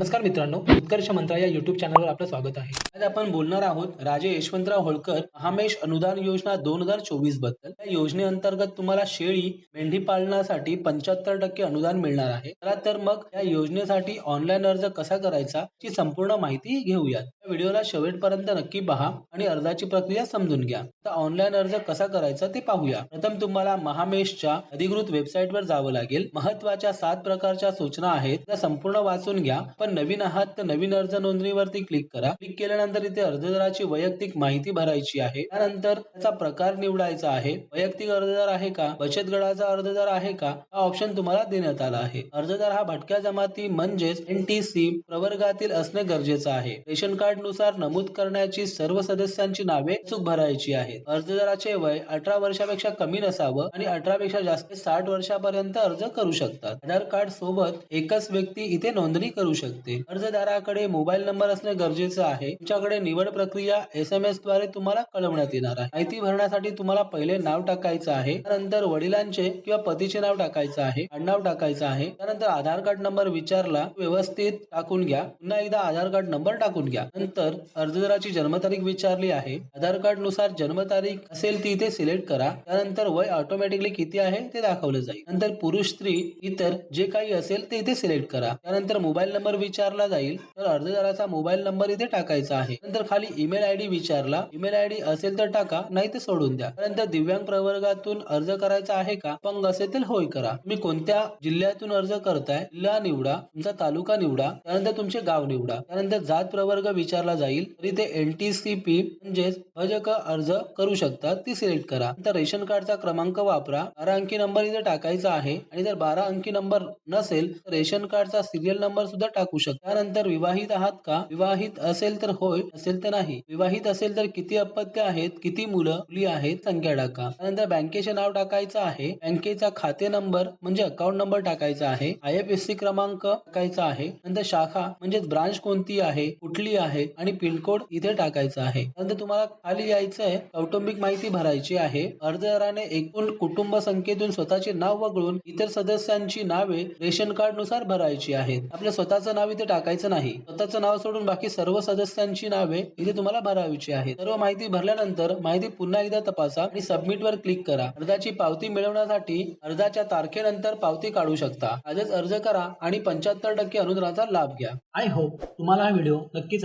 नमस्कार मित्रांनो उत्कर्ष मंत्रा या युट्यूब चॅनलवर आपलं स्वागत आहे. आज आपण बोलणार आहोत राजे यशवंतराव होळकर महामेश अनुदान योजना दोन हजार चोवीसबद्दल. या योजनेअंतर्गत तुम्हाला शेळी मेंढी पालनासाठी पंच्याहत्तर टक्के अनुदान मिळणार आहे. चला तर मग या योजनेसाठी ऑनलाईन अर्ज कसा करायचा ची संपूर्ण माहिती घेऊयात. व्हिडिओला शेवटपर्यंत नक्की पहा आणि अर्जाची प्रक्रिया समजून घ्या. आता ऑनलाईन अर्ज कसा करायचा ते पाहूया. प्रथम तुम्हाला महामेशच्या अधिकृत वेबसाईटवर जावं लागेल. महत्त्वाच्या सात प्रकारच्या सूचना आहेत. त्या संपूर्ण वाचून घ्या. पण नवीन आहात तर नवीन अर्ज नोंदणीवरती क्लिक करा. क्लिक केल्यानंतर इथे अर्जदाराची वैयक्तिक माहिती भरायची आहे. त्यानंतर त्याचा प्रकार निवडायचा आहे. वैयक्तिक अर्जदार आहे का? बचत गटाचा अर्जदार आहे का? हा ऑप्शन तुम्हाला देण्यात आला आहे. अर्जदार हा भटक्या जमाती म्हणजेच एन टी सी प्रवर्गातील असणे गरजेचं आहे. रेशन कार्ड नुसार नमूद करण्याची सर्व सदस्यांची नावे चूक भरायची आहेत. अर्जदाराचे वय अठरा वर्षापेक्षा कमी नसावं आणि अठरा पेक्षा जास्त साठ वर्षापर्यंत अर्ज करू शकतात. आधार कार्ड सोबत एकच व्यक्ती इथे नोंदणी करू शकते. अर्जदाराकडे मोबाईल नंबर असणे गरजेचं आहे. तुमच्याकडे निवड प्रक्रिया एस एम एसद्वारे तुम्हाला कळवण्यात येणार आहे. माहिती भरण्यासाठी तुम्हाला पहिले नाव टाकायचं आहे त्यानंतर वडिलांचे किंवा पतीचे नाव टाकायचं आहे आडनाव टाकायचं आहे त्यानंतर आधार कार्ड नंबर विचारला व्यवस्थित टाकून घ्या. पुन्हा एकदा आधार कार्ड नंबर टाकून घ्या. नंतर अर्जदाराची जन्मतारीख विचारली आहे. आधार कार्डनुसार जन्मतारीख असेल ती इथे सिलेक्ट करा. त्यानंतर वय ऑटोमॅटिकली किती आहे ते दाखवलं जाईल. नंतर पुरुष स्त्री इतर जे काही असेल ते इथे सिलेक्ट करा. त्यानंतर मोबाईल नंबर विचारला जाईल. तर अर्जदाराचा मोबाईल नंबर इथे टाकायचा आहे. नंतर खाली ईमेल आयडी विचारला. ईमेल आयडी असेल तर टाका नाही तर सोडून द्या. त्यानंतर दिव्यांग प्रवर्गातून अर्ज करायचा आहे का? पंग असेल तर होय करा. तुम्ही कोणत्या जिल्ह्यातून अर्ज करताय? जिल्हा निवडा तुमचा तालुका निवडा. त्यानंतर तुमचे गाव निवडा. त्यानंतर जात प्रवर्ग विचार विचारला जाईल तरी इथे एल टी सी पी म्हणजेच भजक अर्ज करू शकतात ती सिलेक्ट करा. नंतर रेशन कार्डचा क्रमांक वापरा. बारा अंकी नंबर इथे टाकायचा आहे आणि जर बारा अंकी नंबर नसेल तर रेशन कार्डचा सिरियल नंबर सुद्धा टाकू शकता. त्यानंतर विवाहित आहात का? विवाहित असेल तर होय असेल तर नाही. विवाहित असेल तर किती अपत्य आहेत किती मुलं मुली आहेत संख्या टाका. त्यानंतर बँकेचे नाव टाकायचं आहे. बँकेचा खाते नंबर म्हणजे अकाउंट नंबर टाकायचा आहे. आय एफ एस सी क्रमांक टाकायचा आहे. नंतर शाखा म्हणजे ब्रांच कोणती आहे कुठली आहे? आणि पिनकोड इथे टाकायचा आहे. नंतर तुम्हाला खाली यायचं आहे कौटुंबिक माहिती भरायची आहे. अर्जदाराने एकूण कुटुंब संख्येतून स्वतःचे नाव वगळून इतर सदस्यांची नावे रेशन कार्डनुसार भरायची आहेत. आपल्या स्वतःचं नाव इथे टाकायचं नाही. स्वतःचं नाव सोडून बाकी सर्व सदस्यांची नावे इथे तुम्हाला भरावीची आहेत. सर्व माहिती भरल्यानंतर माहिती पुन्हा एकदा तपासा आणि सबमिट वर क्लिक करा. अर्जाची पावती मिळवण्यासाठी अर्जाच्या तारखेनंतर पावती काढू शकता. आजच अर्ज करा आणि पंच्याहत्तर टक्के अनुदानाचा लाभ घ्या. आय होप तुम्हाला हा व्हिडिओ नक्कीच